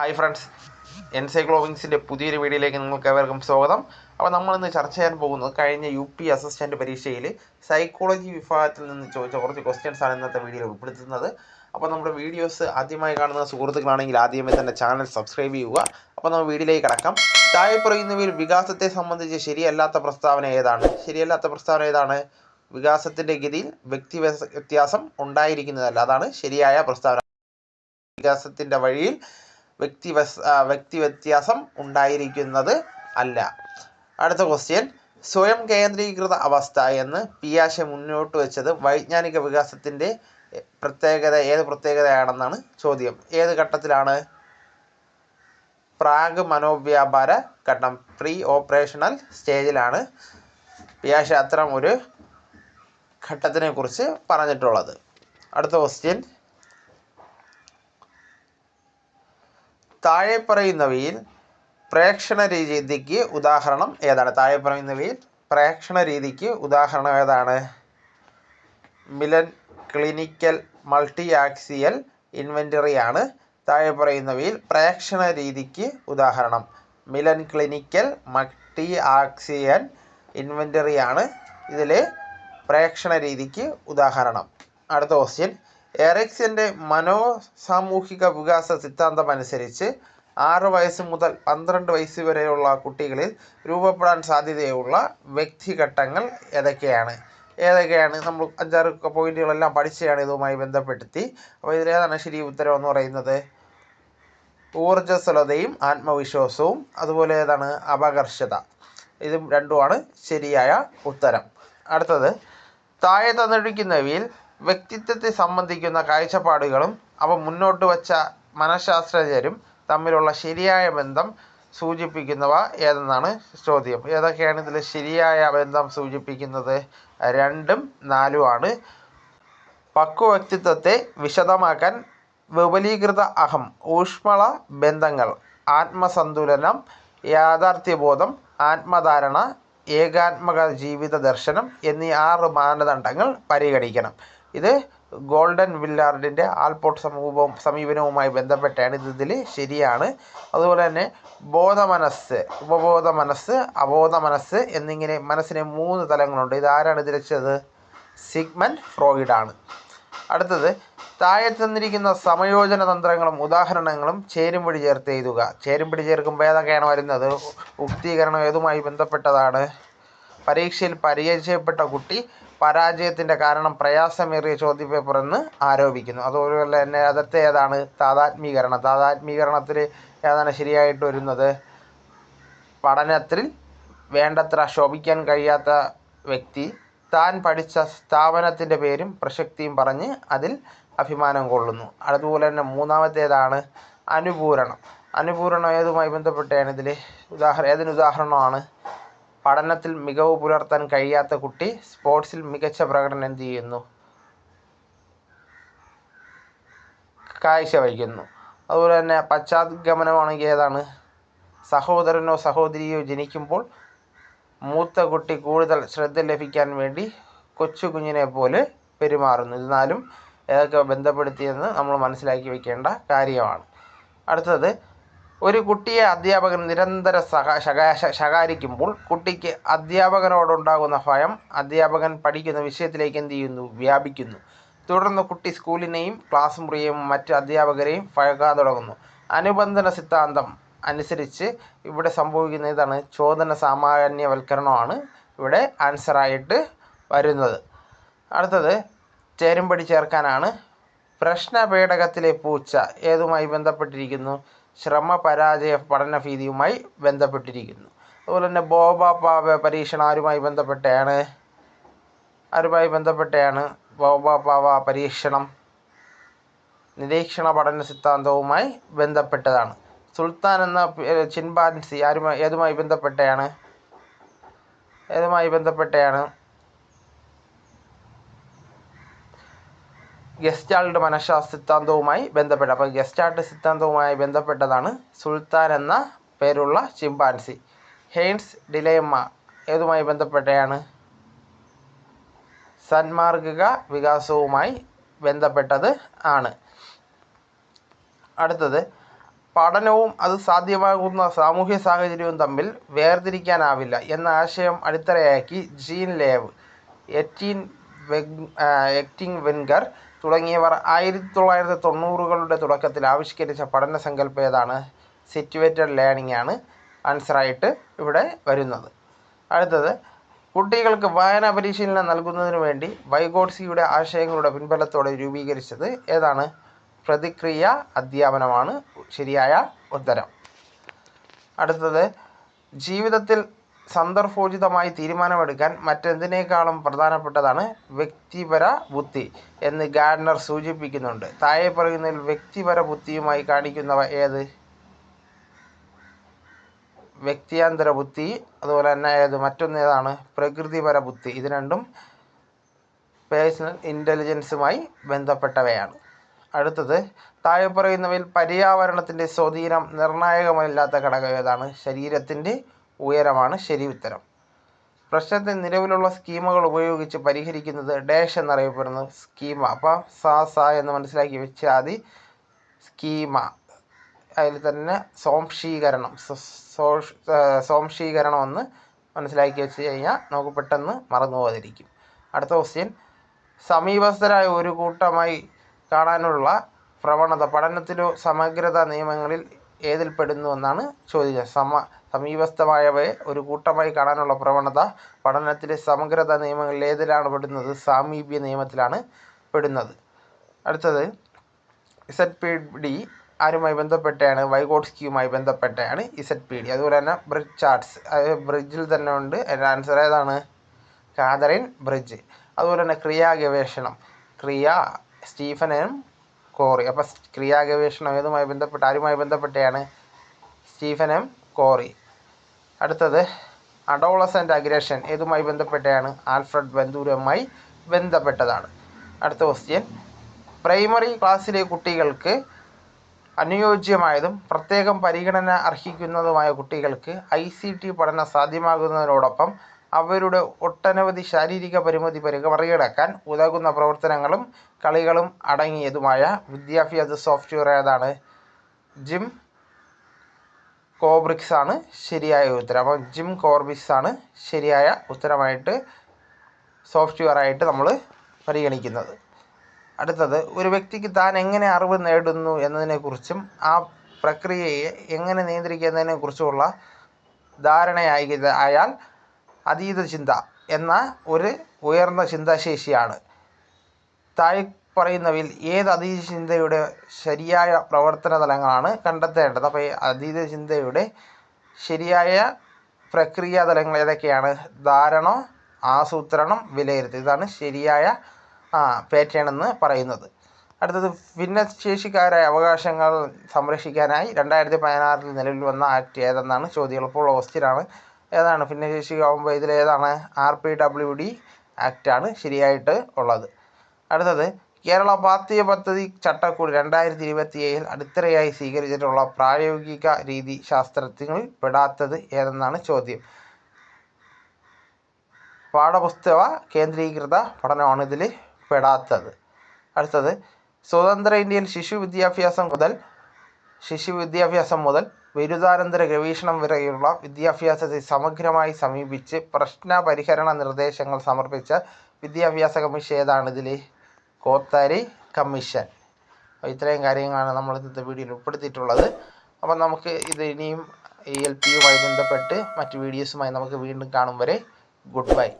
Hi friends. എൻസൈക്ലോവിങ്സിന്റെ പുതിയൊരു വീഡിയോയിലേക്ക് നിങ്ങൾക്ക് ഏവർക്കും സ്വാഗതം. അപ്പോൾ നമ്മളിന്ന് ചർച്ച ചെയ്യാൻ പോകുന്നത് കഴിഞ്ഞ യു പി അസിസ്റ്റന്റ് പരീക്ഷയിൽ സൈക്കോളജി വിഭാഗത്തിൽ നിന്ന് ചോദിച്ച കുറച്ച് ക്വസ്റ്റ്യൻസ് ആണ് ഇന്നത്തെ വീഡിയോയിൽ ഉൾപ്പെടുത്തുന്നത്. അപ്പോൾ നമ്മുടെ വീഡിയോസ് ആദ്യമായി കാണുന്ന സുഹൃത്തുക്കളാണെങ്കിൽ ആദ്യമേ തന്നെ ചാനൽ സബ്സ്ക്രൈബ് ചെയ്യുക. അപ്പോൾ നമ്മൾ വീഡിയോയിലേക്ക് കടക്കാം. താഴെ പറയുന്നവയിൽ വികാസത്തെ സംബന്ധിച്ച് ശരിയല്ലാത്ത പ്രസ്താവന ഏതാണ്? ശരിയല്ലാത്ത പ്രസ്താവന ഏതാണ്? വികാസത്തിന്റെ ഗതിയിൽ വ്യക്തി വ്യത്യാസം ഉണ്ടായിരിക്കുന്നതല്ല. അതാണ് ശരിയായ പ്രസ്താവന. വികാസത്തിന്റെ വഴിയിൽ വ്യക്തി വ്യക്തി വ്യത്യാസം ഉണ്ടായിരിക്കുന്നത് അല്ല. അടുത്ത ക്വസ്റ്റ്യൻ സ്വയം കേന്ദ്രീകൃത അവസ്ഥ എന്ന് പിയാഷെ മുന്നോട്ട് വെച്ചത് വൈജ്ഞാനിക വികാസത്തിന്റെ പ്രത്യേകത ഏത് പ്രത്യേകതയാണെന്നാണ് ചോദ്യം. ഏത് ഘട്ടത്തിലാണ്? പ്രാഗ് മനോവ്യാപാര ഘട്ടം പ്രീ ഓപ്പറേഷണൽ സ്റ്റേജിലാണ് പിയാഷെ അത്തരം ഒരു ഘട്ടത്തിനെ കുറിച്ച് പറഞ്ഞിട്ടുള്ളത്. അടുത്ത ക്വസ്റ്റ്യൻ താഴെ പറയുന്നവയിൽ പ്രേക്ഷണ രീതിക്ക് ഉദാഹരണം ഏതാണ്? താഴെ പറയുന്നവയിൽ പ്രേക്ഷണ രീതിക്ക് ഉദാഹരണം ഏതാണ്? Millon clinical multiaxial inventory ആണ്. താഴെ പറയുന്നവയിൽ പ്രേക്ഷണ രീതിക്ക് ഉദാഹരണം. Millon clinical multiaxial inventory ആണ്. ഇതിലെ പ്രേക്ഷണ രീതിക്ക് ഉദാഹരണം. അടുത്ത ക്വസ്റ്റ്യൻ എറിക്സന്റെ മനോസാമൂഹിക വികാസ സിദ്ധാന്തം അനുസരിച്ച് ആറ് വയസ്സ് മുതൽ പന്ത്രണ്ട് വയസ്സ് വരെയുള്ള കുട്ടികളിൽ രൂപപ്പെടാൻ സാധ്യതയുള്ള വ്യക്തിഘട്ടങ്ങൾ ഏതൊക്കെയാണ്? ഏതൊക്കെയാണ്? നമ്മൾ അഞ്ചാറ് പോയിന്റുകളെല്ലാം പഠിച്ചതാണ് ഇതുമായി ബന്ധപ്പെടുത്തി. അപ്പോൾ ഇതിലേതാണ് ശരി ഉത്തരം എന്ന് പറയുന്നത്? ഊർജസ്വലതയും ആത്മവിശ്വാസവും അതുപോലെ ഏതാണ്? അപകർഷത. ഇതും രണ്ടുമാണ് ശരിയായ ഉത്തരം. അടുത്തത് താഴെ തന്നിരിക്കുന്നവയിൽ വ്യക്തിത്വത്തെ സംബന്ധിക്കുന്ന കാഴ്ചപ്പാടുകളും അവ മുന്നോട്ട് വച്ച മനഃശാസ്ത്രജ്ഞരും തമ്മിലുള്ള ശരിയായ ബന്ധം സൂചിപ്പിക്കുന്നവ ഏതെന്നാണ് ചോദ്യം. ഏതൊക്കെയാണ് ഇതിൽ ശരിയായ ബന്ധം സൂചിപ്പിക്കുന്നത്? രണ്ടും നാലുമാണ് പക്വ വ്യക്തിത്വത്തെ വിശദമാക്കാൻ വിപുലീകൃത അഹം ഊഷ്മള ബന്ധങ്ങൾ ആത്മസന്തുലനം യാഥാർത്ഥ്യബോധം ആത്മധാരണ ഏകാത്മക ജീവിത ദർശനം എന്നീ ആറ് മാനദണ്ഡങ്ങൾ പരിഗണിക്കണം. ഇത് ഗോൾഡൻ വില്ലാർഡിന്റെ ആൽപോർട്ട് സമൂഹവും സമീപനവുമായി ബന്ധപ്പെട്ടാണ്. ഇത് ഇതിൽ ശരിയാണ്. അതുപോലെ തന്നെ ബോധമനസ്സ് ഉപബോധ മനസ്സ് അബോധ മനസ്സ് എന്നിങ്ങനെ മനസ്സിന് മൂന്ന് തലങ്ങളുണ്ട്. ഇത് ആരാണ് ഇത് രചിച്ചത്? സിഗ്മൻ ഫ്രോയിഡാണ് അടുത്തത് താഴെ തന്നിരിക്കുന്ന സമയോജന തന്ത്രങ്ങളും ഉദാഹരണങ്ങളും ചേരുംപടി ചേർത്ത് എഴുതുക. ചേരുംപടി ചേർക്കുമ്പോൾ ഏതൊക്കെയാണ് വരുന്നത്? ഉക്തീകരണം ഏതുമായി ബന്ധപ്പെട്ടതാണ്? പരീക്ഷയിൽ പരിചയപ്പെട്ട കുട്ടി പരാജയത്തിന്റെ കാരണം പ്രയാസമേറിയ ചോദ്യപേപ്പർ എന്ന് ആരോപിക്കുന്നു. അതുപോലെ തന്നെ അതത്തെ ഏതാണ് താതാത്മീകരണം? താതാത്മീകരണത്തിൽ ഏതാണ് ശരിയായിട്ട് വരുന്നത്? പഠനത്തിൽ വേണ്ടത്ര ശോഭിക്കാൻ കഴിയാത്ത വ്യക്തി താൻ പഠിച്ച സ്ഥാപനത്തിന്റെ പേരും പ്രസക്തിയും പറഞ്ഞ് അതിൽ അഭിമാനം കൊള്ളുന്നു. അതുപോലെ തന്നെ മൂന്നാമത്തേതാണ് അനുപൂരണം. അനുപൂരണം ഏതുമായി ബന്ധപ്പെട്ടാണ് ഇതിൽ ഉദാഹരണം ഏതിന് ഉദാഹരണമാണ്? പഠനത്തിൽ മികവ് പുലർത്താൻ കഴിയാത്ത കുട്ടി സ്പോർട്സിൽ മികച്ച പ്രകടനം ചെയ്യുന്നു? കാഴ്ചവയ്ക്കുന്നു അതുപോലെ തന്നെ പശ്ചാത്തഗമനമാണെങ്കിൽ ഏതാണ്? സഹോദരനോ സഹോദരിയോ ജനിക്കുമ്പോൾ മൂത്ത കുട്ടി കൂടുതൽ ശ്രദ്ധ ലഭിക്കാൻ വേണ്ടി കൊച്ചു കുഞ്ഞിനെ പോലെ പെരുമാറുന്നു. എന്നാലും ഏതൊക്കെ ബന്ധപ്പെടുത്തിയെന്ന് നമ്മൾ മനസ്സിലാക്കി വെക്കേണ്ട കാര്യമാണ്. അടുത്തത് ഒരു കുട്ടിയെ അധ്യാപകൻ നിരന്തര ശകാരിക്കുമ്പോൾ കുട്ടിക്ക് അധ്യാപകനോടുണ്ടാകുന്ന ഭയം അധ്യാപകൻ പഠിക്കുന്ന വിഷയത്തിലേക്ക് എന്ത് ചെയ്യുന്നു? വ്യാപിക്കുന്നു. തുടർന്ന് കുട്ടി സ്കൂളിനെയും ക്ലാസ് മുറിയെയും മറ്റ് അധ്യാപകരെയും ഭയക്കാൻ തുടങ്ങുന്നു. അനുബന്ധന സിദ്ധാന്തം അനുസരിച്ച് ഇവിടെ സംഭവിക്കുന്ന ഇതാണ്. ചോദന സാമാന്യവൽക്കരണമാണ് ഇവിടെ ആൻസറായിട്ട് വരുന്നത്. അടുത്തത് ചേരുംപടി ചേർക്കാനാണ്. പ്രശ്നപേടകത്തിലെ പൂച്ച ഏതുമായി ബന്ധപ്പെട്ടിരിക്കുന്നു? ശ്രമ പരാജയ പഠന ഭീതിയുമായി ബന്ധപ്പെട്ടിരിക്കുന്നു. അതുപോലെ തന്നെ ബോബാപ്പാവ പാവ പരീക്ഷണം ആരുമായി ബന്ധപ്പെട്ടാണ് ആരുമായി ബന്ധപ്പെട്ടാണ് ബോബാപ്പാവ പരീക്ഷണം? നിരീക്ഷണ പഠന സിദ്ധാന്തവുമായി ബന്ധപ്പെട്ടതാണ്. സുൽത്താൻ എന്ന ചിൻപാൻസി ആരുമായി ഏതുമായി ബന്ധപ്പെട്ടാണ് ഏതുമായി ബന്ധപ്പെട്ടാണ് ഗസ്റ്റാൾഡ് മനഃശാസ്ത്ര സിദ്ധാന്തവുമായി ബന്ധപ്പെട്ട അപ്പോൾ ഗസ്റ്റാൾഡ് സിദ്ധാന്തവുമായി ബന്ധപ്പെട്ടതാണ് സുൽത്താൻ എന്ന പേരുള്ള ചിമ്പാൻസി. ഹെയ്ൻസ് ഡിലേമ്മ ഏതുമായി ബന്ധപ്പെട്ടയാണ്? സന്മാർഗിക വികാസവുമായി ബന്ധപ്പെട്ടത് ആണ്. അടുത്തത് പഠനവും അത് സാധ്യമാകുന്ന സാമൂഹ്യ സാഹചര്യവും തമ്മിൽ വേർതിരിക്കാനാവില്ല എന്ന ആശയം അടിത്തറയാക്കി ജീൻ ലേവ്. എറ്റീൻ എക്റ്റിംഗ് വെൻഗർ തുടങ്ങിയവർ ആയിരത്തി തൊള്ളായിരത്തി തൊണ്ണൂറുകളുടെ തുടക്കത്തിൽ ആവിഷ്കരിച്ച പഠന സങ്കല്പം ഏതാണ്? സിറ്റുവേറ്റഡ് ലേണിംഗ് ആണ് ആൻസറായിട്ട് ഇവിടെ വരുന്നത്. അടുത്തത് കുട്ടികൾക്ക് വായനാ പരിശീലനം നൽകുന്നതിന് വേണ്ടി വൈഗോഡ്സിയുടെ ആശയങ്ങളുടെ പിൻബലത്തോടെ രൂപീകരിച്ചത് ഏതാണ്? പ്രതിക്രിയ അധ്യാപനമാണ് ശരിയായ ഉത്തരം. അടുത്തത് ജീവിതത്തിൽ സന്ദർഭോചിതമായി തീരുമാനമെടുക്കാൻ മറ്റെന്തിനേക്കാളും പ്രധാനപ്പെട്ടതാണ് വ്യക്തിപര ബുദ്ധി എന്ന് ഗാർഡ്നർ സൂചിപ്പിക്കുന്നുണ്ട്. താഴെ പറയുന്നതിൽ വ്യക്തിപര ബുദ്ധിയുമായി കാണിക്കുന്നവ ഏത്? വ്യക്തിയാന്തര ബുദ്ധി അതുപോലെ തന്നെ ഏത്? മറ്റൊന്നേതാണ് പ്രകൃതിപര ബുദ്ധി. ഇത് രണ്ടും പേഴ്സണൽ ഇന്റലിജൻസുമായി ബന്ധപ്പെട്ടവയാണ്. അടുത്തത് താഴെ പറയുന്നവയിൽ പര്യാവരണത്തിന്റെ സ്വാധീനം നിർണായകമല്ലാത്ത ഘടകം ഏതാണ്? ശരീരത്തിന്റെ ഉയരമാണ് ശരി ഉത്തരം പ്രശ്നത്തെ നിലവിലുള്ള സ്കീമുകൾ ഉപയോഗിച്ച് പരിഹരിക്കുന്നത് ഡാഷ് എന്നറിയപ്പെടുന്ന സ്കീമ. അപ്പം സ സ എന്ന് മനസ്സിലാക്കി വെച്ചാൽ മതി സ്കീമ. അതിൽ തന്നെ സോംശീകരണം സോംശീകരണം എന്ന് മനസ്സിലാക്കി വെച്ച് കഴിഞ്ഞാൽ നമുക്ക് പെട്ടെന്ന് മറന്നു പോകാതിരിക്കും. അടുത്ത ക്വസ്റ്റ്യൻ സമീപസ്ഥരായ ഒരു കൂട്ടമായി കാണാനുള്ള പ്രവണത പഠനത്തിലോ സമഗ്രത നിയമങ്ങളിൽ ഏതിൽപ്പെടുന്നു എന്നാണ് ചോദിച്ചത് സമ സമീപസ്ഥമായവയെ ഒരു കൂട്ടമായി കാണാനുള്ള പ്രവണത പഠനത്തിലെ സമഗ്രത നിയമങ്ങളിൽ ഏതിലാണ് പെടുന്നത്? സാമീപ്യ നിയമത്തിലാണ് പെടുന്നത്. അടുത്തത് ഇസഡ് പി ഡി ആരുമായി ബന്ധപ്പെട്ടാണ് വൈഗോട്സ്കിയുമായി ബന്ധപ്പെട്ടാണ് ഇസഡ് പി ഡി അതുപോലെ തന്നെ ബ്രിഡ്ജ് ചാർട്സ് ബ്രിഡ്ജിൽ തന്നെ ഉണ്ട്. അതിന്റെ ആൻസർ ഏതാണ്? Catherine Bridge. അതുപോലെ തന്നെ ക്രിയാ ഗവേഷണം ക്രിയ സ്റ്റീഫൻ എം കോറി. അപ്പോൾ ക്രിയാ ഗവേഷണം ഏതുമായി ബന്ധപ്പെട്ട് ആരുമായി ബന്ധപ്പെട്ടാണ് സ്റ്റീഫൻ എം കോറി. അടുത്തത് അഡോളസന്റ് അഗ്രഷൻ ഏതുമായി ബന്ധപ്പെട്ടാണ് ആൽഫ്രഡ് ബന്ധൂരുമായി ബന്ധപ്പെട്ടതാണ്. അടുത്ത ക്വസ്റ്റ്യൻ പ്രൈമറി ക്ലാസ്സിലെ കുട്ടികൾക്ക് അനുയോജ്യമായതും പ്രത്യേകം പരിഗണന അർഹിക്കുന്നതുമായ കുട്ടികൾക്ക് ഐ സി ടി പഠനം സാധ്യമാകുന്നതിനോടൊപ്പം അവരുടെ ഒട്ടനവധി ശാരീരിക പരിമിതി പരി മറികടക്കാൻ ഉതകുന്ന പ്രവർത്തനങ്ങളും കളികളും അടങ്ങിയതുമായ വിദ്യാഭ്യാസ സോഫ്റ്റ്വെയർ ഏതാണ്? ജിം കോബ്രിക്സ് ആണ് ശരിയായ ഉത്തരം. അപ്പോൾ ജിം കോർബിക്സ് ആണ് ശരിയായ ഉത്തരമായിട്ട് സോഫ്റ്റ്വെയർ ആയിട്ട് നമ്മൾ പരിഗണിക്കുന്നത്. അടുത്തത് ഒരു വ്യക്തിക്ക് താൻ എങ്ങനെ അറിവ് നേടുന്നു എന്നതിനെക്കുറിച്ചും ആ പ്രക്രിയയെ എങ്ങനെ നിയന്ത്രിക്കുന്നതിനെക്കുറിച്ചുമുള്ള ധാരണയായി ആയാൽ അതീത ചിന്ത എന്ന ഒരു ഉയർന്ന ചിന്താശേഷിയാണ്. താഴെ പറയുന്നവയിൽ ഏത് അതീത ചിന്തയുടെ ശരിയായ പ്രവർത്തന തലങ്ങളാണ് കണ്ടെത്തേണ്ടത്? അപ്പോൾ ഈ അതീത ചിന്തയുടെ ശരിയായ പ്രക്രിയ തലങ്ങൾ ഏതൊക്കെയാണ്? ധാരണ ആസൂത്രണം വിലയിരുത്തൽ. ഇതാണ് ശരിയായ പാറ്റേൺ എന്ന് പറയുന്നത്. അടുത്തത് ഭിന്നശേഷിക്കാരായ അവകാശങ്ങൾ സംരക്ഷിക്കാനായി രണ്ടായിരത്തി പതിനാറിൽ നിലവിൽ വന്ന ആക്ട് ഏതെന്നാണ് ചോദ്യം എളുപ്പമുള്ള ഓസ്റ്റിലാണ് ഏതാണ്? ഭിന്നശേഷിയാകുമ്പോൾ ഇതിലേതാണ് ആർ പി ഡബ്ല്യു ഡി ആക്റ്റാണ് ശരിയായിട്ട് ഉള്ളത്. അടുത്തത് കേരള പാഠ്യ പദ്ധതി ചട്ടക്കൂട് രണ്ടായിരത്തി ഇരുപത്തി ഏഴിൽ അടിത്തറയായി സ്വീകരിച്ചിട്ടുള്ള പ്രായോഗിക രീതി ശാസ്ത്രത്തിൽ പെടാത്തത് ഏതെന്നാണ് ചോദ്യം. പാഠപുസ്തക കേന്ദ്രീകൃത പഠനമാണ് ഇതിൽ പെടാത്തത്. അടുത്തത് സ്വതന്ത്ര ഇന്ത്യയിൽ ശിശു വിദ്യാഭ്യാസം മുതൽ ശിശു വിദ്യാഭ്യാസം മുതൽ ബിരുദാനന്തര ഗവേഷണം വരെയുള്ള വിദ്യാഭ്യാസത്തെ സമഗ്രമായി സമീപിച്ച് പ്രശ്ന പരിഹരണ നിർദ്ദേശങ്ങൾ സമർപ്പിച്ച വിദ്യാഭ്യാസ കമ്മീഷൻ ഏതാണ് ഇതിൽ കോത്താരി കമ്മീഷൻ. അപ്പോൾ ഇത്രയും കാര്യങ്ങളാണ് നമ്മൾ ഇന്നത്തെ വീഡിയോയിൽ ഉൾപ്പെടുത്തിയിട്ടുള്ളത്. അപ്പം നമുക്ക് ഇത് ഇനിയും ഈ എൽ പിയുമായി ബന്ധപ്പെട്ട് മറ്റ് വീഡിയോസുമായി നമുക്ക് വീണ്ടും കാണും വരെ ഗുഡ് ബൈ.